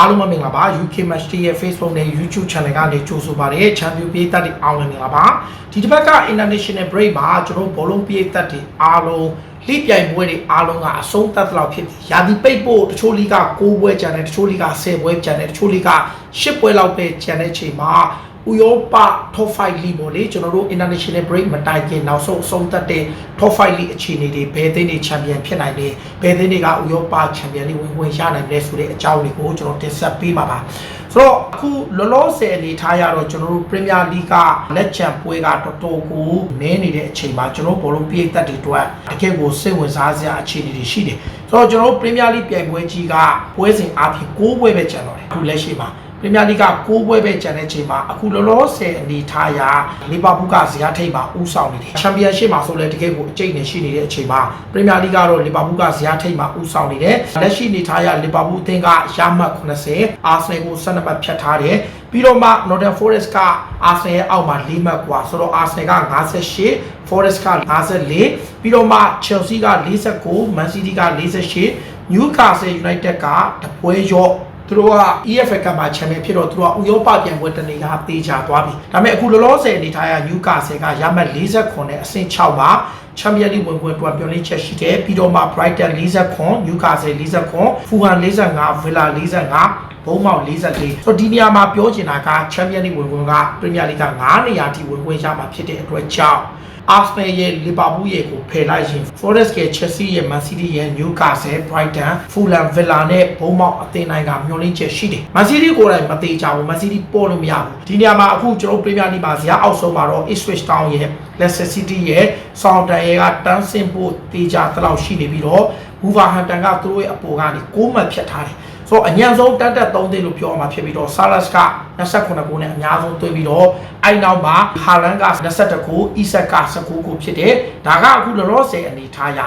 အားလုံးပဲမင်္ဂလာပါ UK Match Day ရဲ့ Facebook နဲ့ YouTube Channel ကနေကြိုဆိုပါရစေချန်ပီယံပြည်သက်တွေအားလုံးမင်္ဂလာပါဒီတစ်ပတ်က International Break မှာကျွန်တော်ဘောလုံးပြည်သက်တွေအားလုံးလိပြိုင်ပွဲတွေအားလုံးကအဆုံးသတ်သလောက်ဖြစ်ပြီရာသီပိတ်ဖို့တချို့လိက6ပွဲကျန်တယ်တချို့လိက10ပွဲကျန်တယ်တချို့လိက10ပွဲလောက်ပဲကျန်တဲ့ချိန်မှာ ဥရောပ top 5 league ပေါ့လေကျွန်တော်တို့ international break မတိုင်ခင်နောက်ဆုံးအဆုံးသတ်တဲ့ top 5 league အခြေအနေတွေဘယ်သိန်းတွေ champion ဖြစ်နိုင်လဲဘယ်သိန်းတွေကဥရောပ champion တွေဝင်ဝင်ရနိုင်လဲဆိုတဲ့အကြောင်းတွေကိုကျွန်တော်တင်ဆက်ပေးပါပါဆိုတော့အခုလောလောဆယ်အနေထားရတော့ကျွန်တော်တို့ Premier League ကလက်ချန်ပွဲကတော်တော်ကိုနည်းနေတဲ့အချိန်မှာကျွန်တော်ဘောလုံးပြည့်သက်တွေအတွက်တကယ်ကိုစိတ်ဝင်စားစရာအခြေအနေတွေရှိတယ်ဆိုတော့ကျွန်တော်တို့ Premier League ပြိုင်ပွဲကြီးကပွဲစဉ်အပြင်6ပွဲပဲကျန်တော့တယ်အခုလက်ရှိမှာ ပရီးမီယာလိဂ်က6ပွဲပဲကျန်တဲ့ချိန်မှာအခုလောလောဆယ်အနေထားရလီဗာပူးကဇယားထိပ်မှာဦးဆောင်နေတယ်ချန်ပီယံရှစ်မှာဆိုလဲတကယ်ကိုအကျိတ်နဲ့ရှိနေတဲ့အချိန်မှာပရီးမီယာလိဂ်ကတော့လီဗာပူးကဇယားထိပ်မှာဦးဆောင်နေတယ်လက်ရှိအနေထားရလီဗာပူးအသင်းကရမှတ်80အာဆနယ်ကို12မှတ်ဖြတ်ထားတယ်ပြီးတော့မှ Nottingham Forest ကအာဆနယ်ရဲ့အောက်မှာ4မှတ်กว่าဆိုတော့အာဆနယ်က58 Forest က54ပြီးတော့မှ Chelsea က49 Man City က48 Newcastle United ကတပွဲရော့ သူတို့က EFL ကမှာချန်ပီယံဖြစ်တော့သူတို့ကဥရောပပြန်ပွဲတနေကတေးချသွားပြီဒါပေမဲ့အခုလောလောဆယ်အနေထားရ Newcastle ကရမှတ်49နဲ့အဆင့်6မှာချန်ပီယံလိဝင်ခွင့်အတွက်ပြောင်းလဲချက်ရှိတယ်ပြီးတော့မှ Brighton 49 Newcastle 49 Fulham 45 Villa 45ဘုံမောက်44ဆိုတော့ဒီနေရာမှာပြောချင်တာကချန်ပီယံလိဝင်ခွင့်ကပရီးမီယာလိက9နေရာထိဝင်ခွင့်ရမှာဖြစ်တဲ့အတွက်ကြောင့် Arsenal ရဲ့ Liverpool ရဲ့ကိုဖယ်လိုက်ရင် Forest ရဲ့ Chelsea ရဲ့ Man City ရဲ့ Newcastle Brighton Fulham Villa နဲ့ Bournemouth အသင်းတိုင်းကမျှော်လင့်ချက်ရှိတယ်။ Man City ကိုယ်တိုင်မသေးကြဘူး။ Man City ပေါ်လို့မရဘူး။ဒီနေရာမှာအခုကျွန်တော် Premier League မှာဇာတ်အောက်ဆုံးမှာတော့ Ipswich Town ရဲ့ Leicester City ရဲ့ Southampton ရဲ့ကတန်းဆင့်ဖို့တေးကြသလောက်ရှိနေပြီးတော့ Wolverhampton ကသူတို့ရဲ့အပေါ်ကနေ6မှတ်ဖြတ်ထားတယ်။ဆိုတော့အញ្ញံဆုံးတက်တက်3သိန်းလို့ပြောအောင်မှာဖြစ်ပြီးတော့ Salas က29ဂိုးနဲ့အများဆုံးသွင်းပြီးတော့အဲ့နောက်မှာ Haaland က22ဂိုး Isak က19ဂိုးဖြစ်တယ်ဒါကအခုလောလောဆယ်အနေထားရ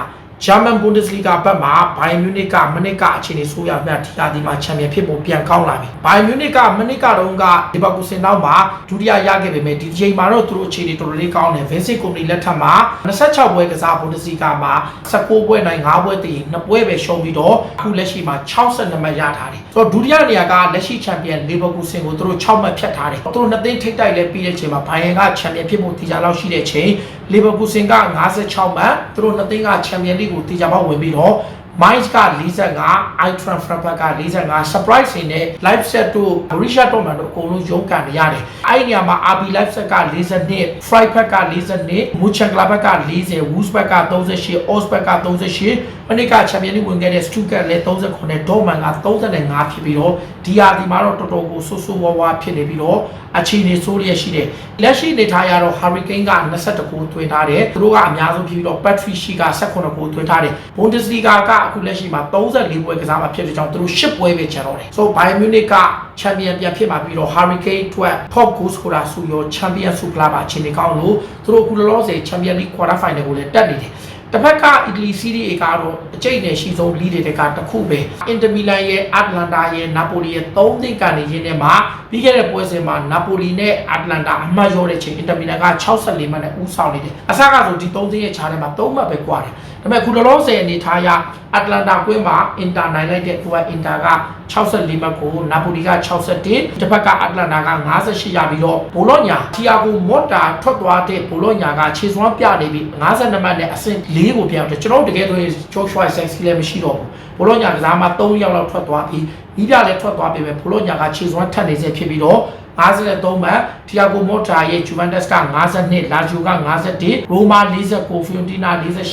German Bundesliga ဘက်မှာ Bayern Munich ကမနစ်ကအခြေအနေဆိုးရမြတ်ဒီကာဒီမှာချန်ပီယံဖြစ်ဖို့ပြန်ကောင်းလာပြီ Bayern Munich ကမနစ်ကတော့က Leverkusen နောက်မှာဒုတိယရခဲ့ပေမဲ့ဒီတစ်ချိန်မှာတော့သူတို့အခြေအနေတော်တော်လေးကောင်းတယ် Vincent Kompany လက်ထက်မှာ26ပွဲကစား Bundesliga မှာ19ပွဲနိုင်5ပွဲတည်2ပွဲပဲရှုံးပြီးတော့အခုလက်ရှိမှာ62မှတ်ရထားတယ်ဆိုတော့ဒုတိယနေရာကလက်ရှိချန်ပီယံ Leverkusen ကိုသူတို့6မှတ်ဖြတ်ထားတယ်သူတို့နှစ်သိန်းထိပ်တိုက်လဲပြီးတဲ့ချိန်မှာ Bayern ကချန်ပီယံဖြစ်ဖို့တီချာလောက်ရှိတဲ့ချိန် Leverkusen က56မှတ်သူတို့နှစ်သိန်းကချန်ပီယံလိကိုတီချာပေါက်ဝင်ပြီးတော့ Mainz က45 Eintracht Frankfurt က45 surprise တွေနဲ့ Leipzig တို့ Borussia Dortmund တို့အကုန်လုံးရုန်းကန်နေရတယ်။အဲ့ဒီနေရာမှာ RB Leipzig က42 Freiburg က42 Mönchengladbach က40 Wolfsburg က38 Augsburg က38မနစ်ကချန်ပီယံလိဝင်ခဲ့တဲ့ Stuttgart လည်း39 Dortmund က35ဖြစ်ပြီးတော့ဒီဟာဒီမှာတော့တော်တော်ကိုဆိုးဆိုးဝါးဝါးဖြစ်နေပြီးတော့အခြေအနေဆိုးရရှိတယ်။လက်ရှိနေထားရတော့ Hurricane က22ဂိုးသွင်းထားတယ်။သူတို့ကအများဆုံးဖြစ်ပြီးတော့ Patrick Schick က18ဂိုးသွင်းထားတယ်။ Bundesliga ကအခုလက်ရှိမှာ34ပွဲကစားမှာဖြစ်တဲ့ကြောင့်သူတို့10ပွဲပဲကျန်တော့တယ်။ So Bayern Munich ကချန်ပီယံပြန်ဖြစ်မှာပြီးတော့ Hurricane အတွက် top goal scorer ဆိုရောချန်ပီယံဆုဖလားပါအခြေအနေကောင်းလို့သူတို့အခုလောလောဆယ်ချန်ပီယံလိ quarter final ကိုလည်းတက်နေတယ်။တစ်ဖက်ကအီတလီစီးရီး A ကတော့အကျိတ်နဲ့ရှိဆုံးလီးတွေကတစ်ခုပဲအင်တာမီလန်ရဲ့အတ္တလန်တာရဲ့နာပိုလီရဲ့၃သိန်းကနေရင်းနဲ့မှာပြီးခဲ့တဲ့ပွဲစဉ်မှာနာပိုလီနဲ့အတ္တလန်တာအမှတ်ရောတဲ့ချိန်အင်တာမီလန်က64မှတ်နဲ့ဦးဆောင်နေတယ်အစကဆိုဒီ၃သိန်းရဲ့ခြားထဲမှာ၃မှတ်ပဲကွာတယ် ဒါပေမဲ့ခုလောလောဆယ်အနေထားအရအတ္တလန်တာကွင်းမှာအင်တာနိုင်လိုက်တဲ့သူကအင်တာက64မှတ်ကိုနာပိုလီက61တစ်ဖက်ကအတ္တလန်တာက58ရပြီးတော့ဘိုလောညာတီယာဂိုမော့တာထွက်သွားတဲ့ဘိုလောညာကခြေစွမ်းပြနေပြီး52မှတ်နဲ့အဆင့်4ကိုပြန်တယ်ကျွန်တော်တို့တကယ်ဆိုရင် Joshua Sexy လည်းမရှိတော့ဘူးဘိုလောညာကစားမှာ3ယောက်လောက်ထွက်သွားပြီးမိပြလည်းထွက်သွားပြီပဲဘိုလောညာကခြေစွမ်းထက်နေစေဖြစ်ပြီးတော့ 53မှတ်တီယာဂိုမော့တာရဲ့ Juventus က52လာဂျိုက51ရိုမာ49ဖီယွန်တီနာ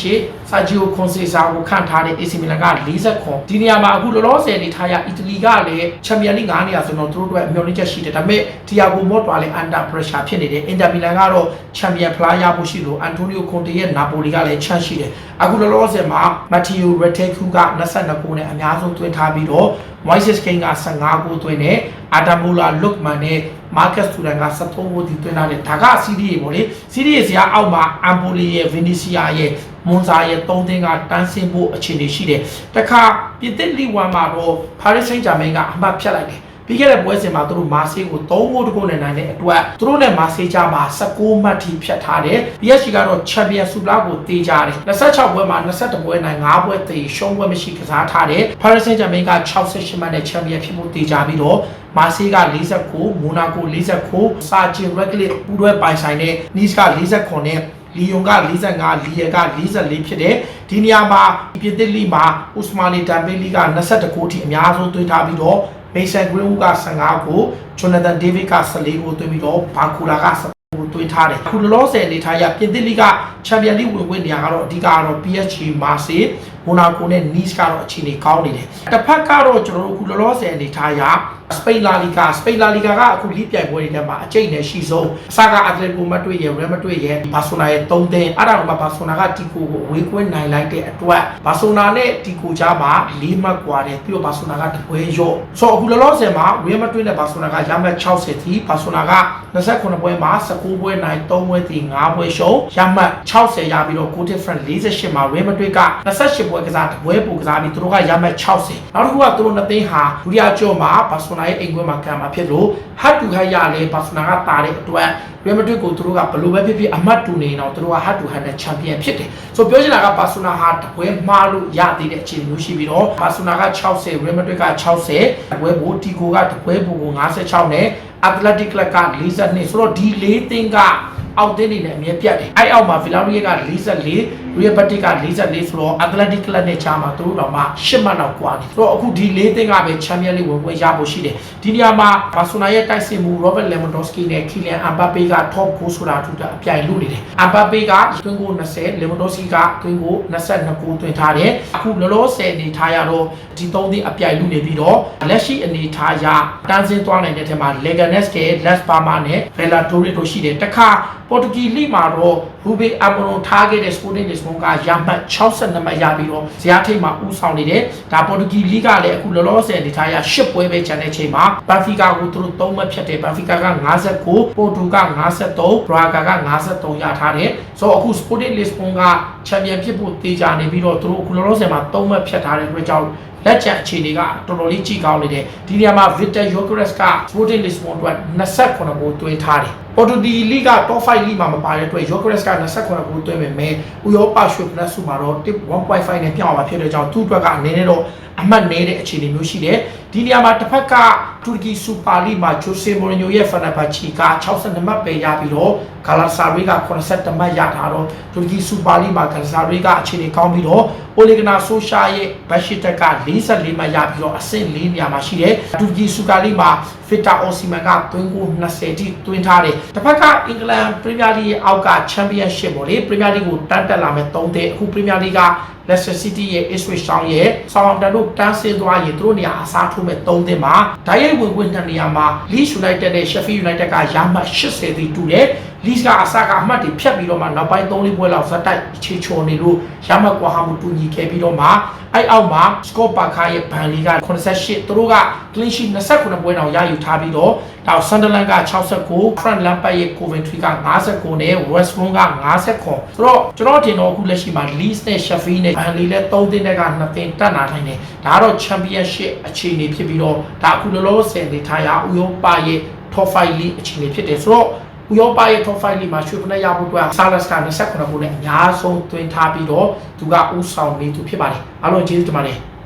48ဆာဂျီယိုခွန်စေဆာကိုခန့်ထားတဲ့ AC Milan က49ဒီနေရာမှာအခုလောလောဆယ်နေထားရအီတလီကလည်းချန်ပီယံလိ9နေရာဆိုတော့သူတို့အတွက်မျှော်လင့်ချက်ရှိတယ်ဒါပေမဲ့တီယာဂိုမော့တာလည်း under pressure ဖြစ်နေတယ်အင်တာမီလန်ကတော့ချန်ပီယံဖလားရဖို့ရှိလို့အန်တိုနီယိုကွန်တေရဲ့နာပိုလီကလည်းချန်ရှိတယ်အခုလောလောဆယ်မှာမတ်တီယိုရက်တက်ကူက22ကိုနဲ့အများဆုံးသွင်းထားပြီးတော့ Moises King က15ကိုသွင်းတယ် အာဒါမိုလာလုတ်မန်နဲ့မာကတ်စတူဒန်က73ကိုဒီသွင်းထားတယ်ဒါကစီးရီးပေါ့လေစီးရီးစရာအောက်မှာအမ်ပိုလီရဲ့ဗင်နီစီယာရဲ့မွန်ဇာရဲ့3သင်းကတန်းဆင်းဖို့အခြေအနေရှိတယ်တခါပြင်သစ်လီဝမ်မှာတော့ Paris Saint-Germain ကအမှတ်ဖြတ်လိုက်တယ်ပြပြီးခဲ့တဲ့ပွဲစဉ်မှာသူတို့မာဆေးကို3ဂိုးတကုတ်နဲ့နိုင်တဲ့အတွက်သူတို့နဲ့မာဆေးကြားမှာ16မှတ်ထိဖြတ်ထားတယ် PSG ကတော့ချန်ပီယံဆူလာကိုတေးကြတယ်26ပွဲမှာ22ပွဲနိုင်5ပွဲတေးရှုံးပွဲမရှိကစားထားတယ် Paris Saint-Germain က68မှတ်နဲ့ချန်ပီယံဖြစ်ဖို့တေးကြပြီးတော့ မာဆေးက49မိုနာကို49စာဂျင်ရက်ဂလစ်ပူးတွဲပိုင်ဆိုင်တဲ့နီးစ်က49နဲ့လီယွန်က45လီယက44ဖြစ်တဲ့ဒီနေရာမှာပြည်သစ်လီမှာဥစမာနီဒမ်ဘေလီက22ကိုအထိအများဆုံးသွင်းထားပြီးတော့မေဆန်ဂရင်းဝူက15ကိုဂျိုနာသန်ဒေးဗစ်က14ကိုသွင်းပြီးတော့ဘာကူလာက 17ကိုသွင်းထားတယ်အခုလောလောဆယ်အနေထားရပြင်သစ်လီကချန်ပီယံလိဝင်ဝင်နေရကတော့အဓိကကတော့ PSG မာဆေးမိုနာကိုနဲ့ Nice ကတော့အခြေအနေကောင်းနေတယ်တစ်ဖက်ကတော့ကျွန်တော်တို့အခုလောလောဆယ်အနေထားရစပိန်လာလီဂါစပိန်လာလီဂါကအခုလိပြိုင်ပွဲတွေထဲမှာအကျိတ်နဲ့ရှိဆုံးအစကအက်တလက်ကိုမတွေ့ရရမတွေ့ရဘာဆိုနာရဲ့3သင်းအဲ့ဒါကမှဘာဆိုနာကတီကိုကိုဝေးကွင်းနိုင်လိုက်တဲ့အတွက်ဘာဆိုနာနဲ့တီကိုကြားမှာ၄မှတ်ကွာတယ်ပြီးတော့ဘာဆိုနာကတပွဲရော့ဆိုတော့အခုလောလောဆယ်မှာဝေးမတွေ့တဲ့ဘာဆိုနာကရမှတ်60တီဘာဆိုနာက29ပွဲမှာ19ပွဲနိုင်3ပွဲတီ5ပွဲရှုံးရမှတ်60ရပြီးတော့ goal difference 48မှာဝေးမတွေ့က28ပွဲကစားတပွဲပိုကစားပြီးသူတို့ကရမှတ်60နောက်တစ်ခုကသူတို့နှစ်သိန်းဟာဒုတိယကျော်မှာဘာဆိုနာရဲ့အိမ်ခွဲမှာကံမှာဖြစ်လို့ဟတ်တူဟတ်ရလဲဘာဆိုနာကတာတဲ့အတွက်ရီမက်ဒရစ်ကိုသူတို့ကဘလို့ပဲဖြစ်ဖြစ်အမတ်တူနေတော့သူတို့ကဟတ်တူဟတ်နဲ့ချန်ပီယံဖြစ်တယ်ဆိုပြောချင်တာကဘာဆိုနာဟာတပွဲမှားလို့ရသေးတဲ့အခြေအနေမျိုးရှိပြီးတော့ဘာဆိုနာက60ရီမက်ဒရစ်က60တပွဲဘိုတီကိုကတပွဲဘိုကို56နဲ့ အက်တလက်တစ်ကလပ်က42ဆိုတော့ဒီ၄သင်းက အောက်တင်းနေနဲ့အမြဲပြတ်တယ်အဲ့အောက်မှာဗီလာရီယာက44ရီယယ်ဘတ်တစ်က44ဆိုတော့အက်တလက်တစ်ကလပ်နဲ့ချာမှာသူတို့တော့မှ10မှတ်တော့ကွာနေဆိုတော့အခုဒီ၄သင်းကပဲချန်ပီယံလိဝင်ဝင်ရဖို့ရှိတယ်ဒီနေရာမှာဘာဆိုနာရဲ့တိုက်စစ်မှုရောဘတ်လက်မန်ဒိုစကီနဲ့ခီလန်အမ်ဘပေက top goal ဆိုတာထူတာအပြိုင်လို့နေတယ်အမ်ဘပေကတွင်းကို20လက်မန်ဒိုစကီကတွင်းကို22ကိုတွင်ထားတယ်အခုလောလောဆယ်အနေထားရတော့ဒီ၃သင်းအပြိုင်လို့နေပြီးတော့လက်ရှိအနေထားရတန်းစင်းသွားနိုင်တဲ့ထဲမှာ Leganes နဲ့ Las Palmas နဲ့ Valladolid တို့ရှိတယ်တခါပေါ်တူဂီလိမှာတော့ရူဘီအမရိုထားခဲ့တဲ့ Sporting Lisbon ကရမှတ်62မှတ်ရပြီးတော့ဇယားထိပ်မှာဦးဆောင်နေတယ်ဒါပေါ်တူဂီလိကလည်းအခုလောလောဆယ်အနေထားရ10ပွဲပဲကျန်တဲ့ချိန်မှာဘန်ဖီကာကိုသူတို့3မှတ်ဖြတ်တယ်ဘန်ဖီကာက59ပိုတူက53ဘရာဂါက53ရထားတယ်ဆိုတော့အခု Sporting Lisbon ကချန်ပီယံဖြစ်ဖို့တေးကြနေပြီးတော့သူတို့အခုလောလောဆယ်မှာ3မှတ်ဖြတ်ထားတဲ့အတွက်ကြောင့် လက်ကျန်အခြေအနေကတော်တော်လေးကြည့်ကောင်းနေတယ်ဒီနေရာမှာ Victor Gyökeres က Sporting Lisbon အတွက်28ဂိုးသွင်းထားတယ်ပေါ်တူဒီလီက top 5လီမှာမပါတဲ့အတွက် Gyökeres က28ဂိုးသွင်းပေမဲ့ဥရောပရွှေဖလက်စုမှာတော့1.5နဲ့ပြောင်းအောင်ဖြစ်တဲ့ကြောင့်သူ့အတွက်ကအနေနဲ့တော့အမှတ်နည်းတဲ့အခြေအနေမျိုးရှိတယ်ဒီနေရာမှာတစ်ဖက်က တူရကီစူပါလီမှာဂျိုဆေမိုရီညိုရဲ့ဖန်နာဘချီက62မှတ်ပဲရပြီးတော့ဂါလာဆာရီက82မှတ်ရထားတော့တူရကီစူပါလီမှာဂါလာဆာရီကအခြေအနေကောင်းပြီးတော့အိုလီဂနာဆိုရှာရဲ့ဘက်ရှစ်တက်က44မှတ်ရပြီးတော့အဆင့်၄နေရာမှာရှိတယ်တူရကီစူကာလီမှာဖစ်တာအော်စီမန်ကသွင်းကို20တိသွင်းထားတယ်တစ်ဖက်ကအင်္ဂလန်ပရီးမီးယားလိရဲ့အောက်ကချန်ပီယံရှစ်ပေါ့လေပရီးမီးယားလိကိုတန်းတက်လာမဲ့၃တဲ့အခုပရီးမီးယားလိက Leicester City ရဲ့ Ipswich Town ရဲ့ Southampton တို့တန်းဆင်းသွားရင်သူတို့နေရာအစားထိုးမဲ့၃သင်းမှာဓာတ်ရိုက်ဝင်ဝင်တဲ့နေရာမှာ Leeds United နဲ့ Sheffield United ကရမှတ်80တိတူတယ် Leeds ကအစကအမှတ်တွေဖြတ်ပြီးတော့မှနောက်ပိုင်း၃လေးပွဲလောက်ဇက်တိုက်ချေချော်နေလို့ရမှတ်ကွာဟမှုတူညီခဲ့ပြီးတော့မှအဲ့အောက်မှာ Scott Parker ရဲ့ဘန်လီက88သူတို့က clean sheet 29ပွဲတောင်ရယူထားပြီးတော့တောက် Sunderland က69 Frank Lampard ရဲ့ Coventry က59နဲ့ West Brom က59ဆိုတော့ကျွန်တော်ထင်တော့အခုလက်ရှိမှာ Leeds နဲ့ Sheffield နဲ့ Burnley လည်း3သင်းနဲ့က2သင်းတက်လာနိုင်တယ်ဒါကတော့ Championship အခြေအနေဖြစ်ပြီးတော့ဒါအခုလောလောဆယ်နေထားရဥရောပရဲ့ Top 5 League အခြေအနေဖြစ်တယ်ဆိုတော့ ဥရောပရဲ့ top 5လီမှာရွှေဖက်ရဖို့အတွက်ဆာလက်စက29ခုနဲ့အများဆုံးတွင်ထားပြီးတော့သူကဥဆောင်နေသူဖြစ်ပါတယ်အားလုံးကျေးဇူးတင်ပါတယ်